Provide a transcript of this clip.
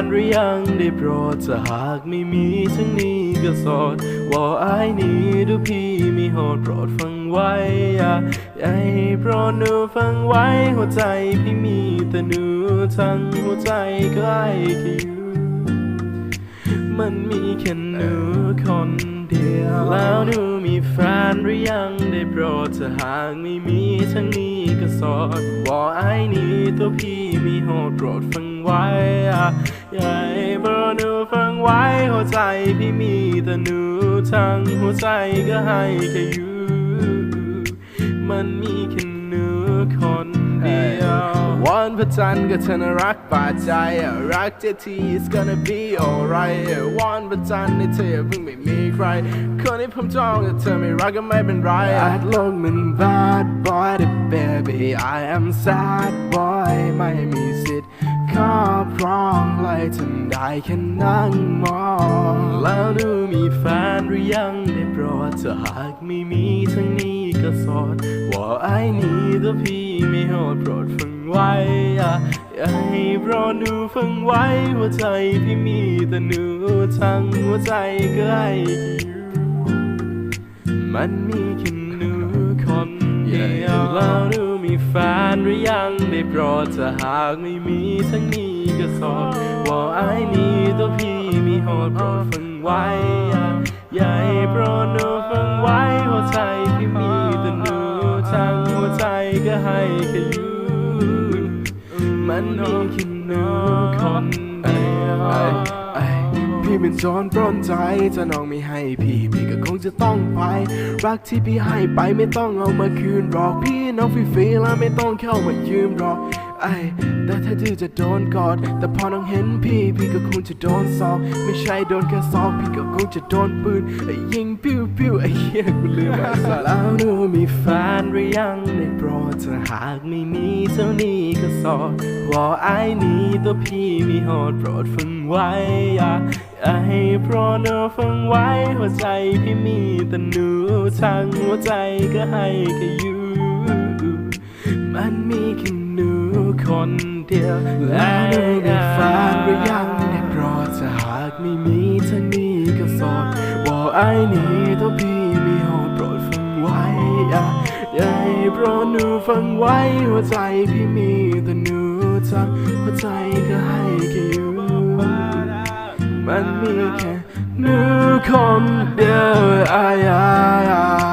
นหรือยังได้โปรดจะหากไม่มีทั้งนี้ก็โสดว่าไอ้นี้ดูพี่มีโหดโปรดฟังไว้อย่าอย่าให้โปรดหนูฟังไว้หัวใจพี่มีแต่หนูทั้งหัวใจก็ไอ้แค่อยู่มันมีแค่หนูคนเดียวแล้วหนูมีแฟนหรือยังได้โปรดจะหากไม่มีทั้งนี้ ดว่าไอ้นี้ตัวพี่มีโหดโปรดฟังไว้อะย่าให้โปรดหนูฟังไว้หัวใจพี่มีแต่หนูทั้งหัวใจก็ให้แค่อยู่มันมีแค่ วันพระจันทร์ก็เธอน่ารักบาดใจรักเจที it's gonna be alright วันพระจันทร์ในเธออย่าเพิ่งไม่มีใคร คนที่ผมจองแต่เธอไม่รักก็ไม่เป็นไรอาจโลกมัน bad boy แต่ baby I am sad boy ไม่มีสิทธิ์ครอบครองเลยทำได้แค่นั่งมอง แล้วหนูมีแฟนหรือยังได้โปรดจะหากไม่มีทั้งนี้ก็โสดว่าไอ้นี้ตัวพี่ไม่โหดโปรดฟังไว้ อย่าให้โปรดหนูฟังไว้หัวใจพี่มีแต่หนูทั้งหัวใจก็ให้อยู่มันมีแค่หนูคนเดียวแล้วหนูมีแฟนหรือยังได้โปรดจะหากไม่มีทั้งนี้ก็โสดว่าไอ้นี้ตัวพี่มีโหดโปรดฟังไว้อะอย่าให้โปรดหนูฟังไว้หัวใจพี่มีแต่หนูทั้งหัวใจก็ให้แค่อยู่ มันมีแค่หนูคนเดียวพี่เป็นโจรปล้นใจจะน้องไม่ให้พี่ พี่ก็คงจะต้องไป รักที่พี่ให้ไปไม่ต้องเอามาคืนหรอกพี่น้องฟรีๆแล้วไม่ต้องเข้ามายืมหรอกไอแต่ถ้าดื้อจะโดนกอด แต่พอน้องเห็นพี่ พี่ก็คงจะโดนสอบไม่ใช่โดนแค่สอบพี่ก็คงจะโดนปืนยิงปิ้วปิ้วไอ้เหี้ยกูลืมไอ้สัสแล้วหนูมีแฟนหรือยังได้โปร ดจะหากไม่มีเท่านี้ก็สอดว่าไอ้นี้ตัวพี่มีโหดโปรดฟังไว้อย่าอย่าให้โปรดหนูฟังไว้หัวใจพี่มีแต่หนูทั้งหัวใจก็ให้แค่อยู่ มันมีแค่หนูคนเดียวและหนูมีแฟนหรือยังได้โปรดจะหากไม่มีเทั้งนี้ก็โสดบอกไอ้นี้ตัวพี่ โปรดหนูฟังไว้หัวใจพี่มีแต่หนูทั้งหัวใจก็ให้แค่อยู่ มันมีแค่หนูคนเดียวอายาย